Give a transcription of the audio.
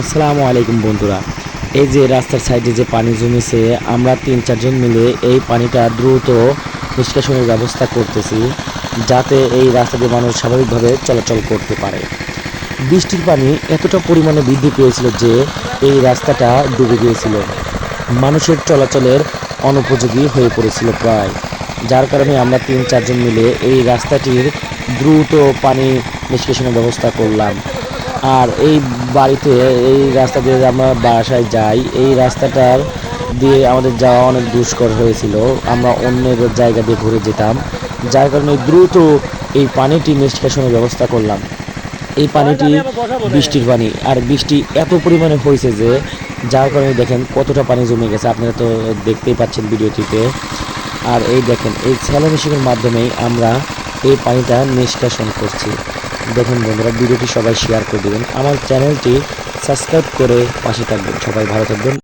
আসসালামু আলাইকুম বন্ধুরা। এই যে রাস্তার সাইডে যে পানি জমেছে, আমরা তিন চারজন মিলে এই পানিটা দ্রুত নিষ্কাশনের ব্যবস্থা করতেছি, যাতে এই রাস্তা দিয়ে মানুষ স্বাভাবিকভাবে চলাচল করতে পারে। বৃষ্টির পানি এতটা পরিমাণে বৃদ্ধি পেয়েছিল যে এই রাস্তাটা ডুবে গিয়েছিল। মানুষের চলাচলের অনুপযোগী হয়ে পড়েছিল প্রায়। যার কারণে আমরা তিন চারজন মিলে এই রাস্তাটির দ্রুত পানি নিষ্কাশনের ব্যবস্থা করলাম। আর এই বাড়িতে, এই রাস্তা দিয়ে আমরা বাসায় যাই, এই রাস্তাটার দিয়ে আমাদের যাওয়া অনেক দুষ্কর হয়েছিল। আমরা অন্যের জায়গা দিয়ে ঘুরে যেতাম, যার কারণে দ্রুত এই পানিটি নিষ্কাশনের ব্যবস্থা করলাম। এই পানিটি বৃষ্টির পানি, আর বৃষ্টি এত পরিমাণে হয়েছে যে, যার কারণে দেখেন কতটা পানি জমে গেছে। আপনারা তো দেখতেই পাচ্ছেন ভিডিওটিতে। আর এই দেখেন, এই স্যালো মেশিনের মাধ্যমেই আমরা এই পানিটা নিষ্কাশন করছি। দেখুন বন্ধুরা, ভিডিওটি সবাই শেয়ার করে দেবেন। আমার চ্যানেলটি সাবস্ক্রাইব করে পাশে থাকবেন। সবাই ভালো থাকবেন।